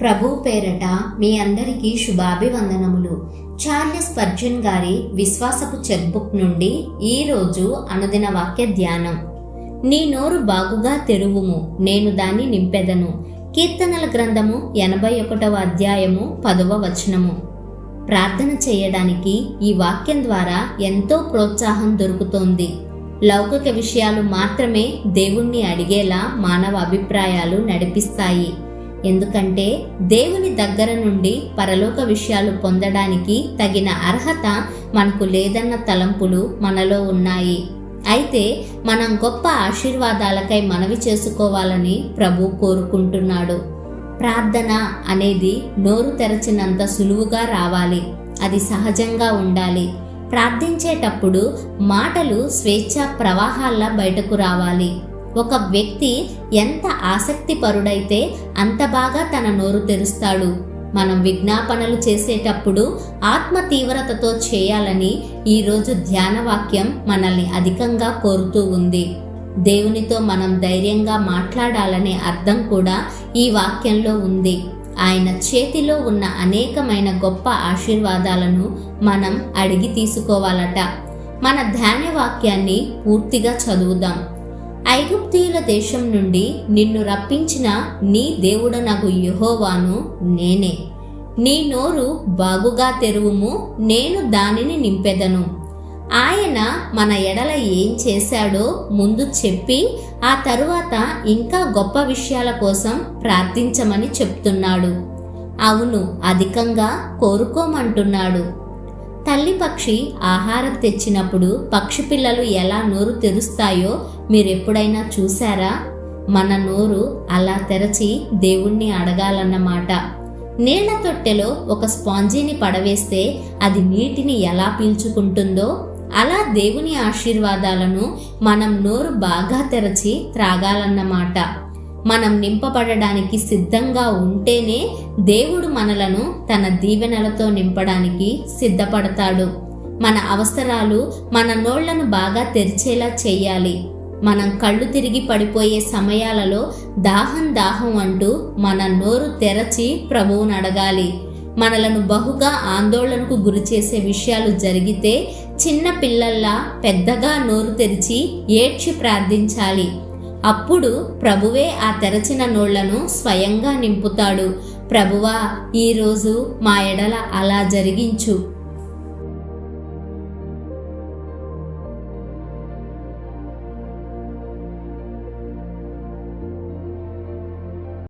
ప్రభు పేరట మీ అందరికీ శుభాభివందనములు. చార్లెస్ పర్జన్ గారి విశ్వాసపు చెక్బుక్ నుండి ఈ రోజు అనుదిన వాక్య ధ్యానం. నీ నోరు బాగుగా తెరువుము నేను దాన్ని నింపెదను. కీర్తనల గ్రంథము ఎనభై ఒకటవ అధ్యాయము పదవ వచనము. ప్రార్థన చేయడానికి ఈ వాక్యం ద్వారా ఎంతో ప్రోత్సాహం దొరుకుతోంది. లౌకిక విషయాలు మాత్రమే దేవుణ్ణి అడిగేలా మానవ అభిప్రాయాలు నడిపిస్తాయి. ఎందుకంటే దేవుని దగ్గర నుండి పరలోక విషయాలు పొందడానికి తగిన అర్హత మనకు లేదన్న తలంపులు మనలో ఉన్నాయి. అయితే మనం గొప్ప ఆశీర్వాదాలకై మనవి చేసుకోవాలని ప్రభు కోరుకుంటున్నాడు. ప్రార్థన అనేది నోరు తెరచినంత సులువుగా రావాలి. అది సహజంగా ఉండాలి. ప్రార్థించేటప్పుడు మాటలు స్వేచ్ఛ ప్రవాహాల్లా బయటకు రావాలి. ఒక వ్యక్తి ఎంత ఆసక్తిపరుడైతే అంత బాగా తన నోరు తెరుస్తాడు. మనం విజ్ఞాపనలు చేసేటప్పుడు ఆత్మ తీవ్రతతో చేయాలని ఈరోజు ధ్యాన వాక్యం మనల్ని అధికంగా కోరుతూ ఉంది. దేవునితో మనం ధైర్యంగా మాట్లాడాలనే అర్థం కూడా ఈ వాక్యంలో ఉంది. ఆయన చేతిలో ఉన్న అనేకమైన గొప్ప ఆశీర్వాదాలను మనం అడిగి తీసుకోవాలట. మన ధ్యాన వాక్యాన్ని పూర్తిగా చదువుదాం. ఐగుప్తీయుల దేశం నుండి నిన్ను రప్పించిన నీ దేవుడనగు యుహోవాను నేనే. నీ నోరు బాగుగా తెరువుము నేను దానిని నింపెదను. ఆయన మన ఎడల ఏం చేశాడో ముందు చెప్పి ఆ తరువాత ఇంకా గొప్ప విషయాల కోసం ప్రార్థించమని చెప్తున్నాడు. అవును అధికంగా కోరుకోమంటున్నాడు. తల్లి పక్షి ఆహారం తెచ్చినప్పుడు పక్షి పిల్లలు ఎలా నోరు తెరుస్తాయో మీరెప్పుడైనా చూశారా? మన నోరు అలా తెరచి దేవుణ్ణి అడగాలన్నమాట. నీళ్ళ తొట్టెలో ఒక స్పాంజీని పడవేస్తే అది నీటిని ఎలా పీల్చుకుంటుందో అలా దేవుని ఆశీర్వాదాలను మనం నోరు బాగా తెరచి త్రాగాలన్నమాట. మనం నింపబడడానికి సిద్ధంగా ఉంటేనే దేవుడు మనలను తన దీవెనలతో నింపడానికి సిద్ధపడతాడు. మన అవసరాలు మన నోళ్ళను బాగా తెరిచేలా చేయాలి. మనం కళ్ళు తిరిగి పడిపోయే సమయాలలో దాహం దాహం అంటూ మన నోరు తెరచి ప్రభువును అడగాలి. మనలను బహుగా ఆందోళనకు గురి చేసే విషయాలు జరిగితే చిన్న పిల్లల్లా పెద్దగా నోరు తెరిచి ఏడ్చి ప్రార్థించాలి. అప్పుడు ప్రభువే ఆ తెరచిన నోళ్ళను స్వయంగా నింపుతాడు. ప్రభువా ఈరోజు మా ఎడల అలా జరిగించు.